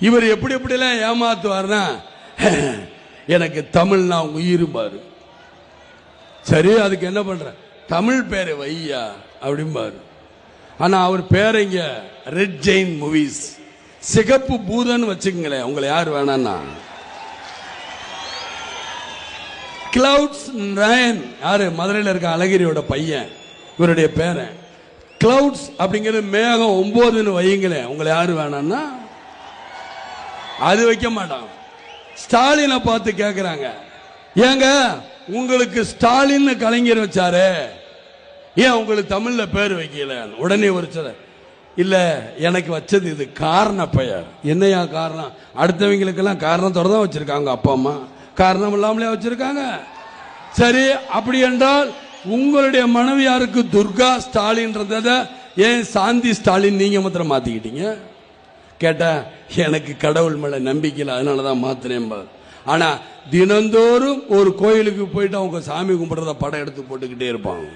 இவர் எப்படி எப்படிலாம் ஏமாத்துவார்னா எனக்கு தமிழ்னா உயிர் பாரு. சரி அதுக்கு என்ன பண்ற? தமிழ் பேரை வையா அப்படிம்பாரு ஆனா அவர் பேர் இங்க ரெட் ஜெயின் மூவிஸ் சிகப்பு பூதன் வச்சுக்கங்களேன் உங்களை யார் வேணான்னா. கிளவுட்ஸ் நயன் யாரு? மதுரையில் இருக்க அழகிரியோட பையன் இவருடைய பேரன். கிளவுட்ஸ் அப்படிங்கிறது மேகம் ஒன்பதுன்னு வையுங்களேன் உங்களை யாரு வேணாம்னா அது வைக்க மாட்டான். ஸ்டாலினை பார்த்து கேட்குறாங்க ஏங்க உங்களுக்கு ஸ்டாலின் கலைஞர் வச்சாரு. ஏன் உங்களுக்கு தமிழ்ல பேர் வைக்கல? உடனே ஒரு சில இல்ல எனக்கு வச்சது இது காரண பெயர். என்னையா காரணம்? அடுத்தவங்களுக்கெல்லாம் காரணத்தோட தான் வச்சிருக்காங்க அப்பா அம்மா. காரணம் இல்லாமலே வச்சிருக்காங்க. சரி அப்படி என்றால் உங்களுடைய மனைவியாருக்கு துர்கா ஸ்டாலின்றத ஏன் சாந்தி ஸ்டாலின் நீங்க மாத்திரம் மாத்திக்கிட்டீங்க? கேட்டா எனக்கு கடவுள் மேல நம்பிக்கை அதனால தான் மாத்தினேன் ஆனால் ஆனா தினந்தோறும் ஒரு கோயிலுக்கு போயிட்டு அவங்க சாமி கும்பிடுறத படம் எடுத்து போட்டுக்கிட்டே இருப்பாங்க.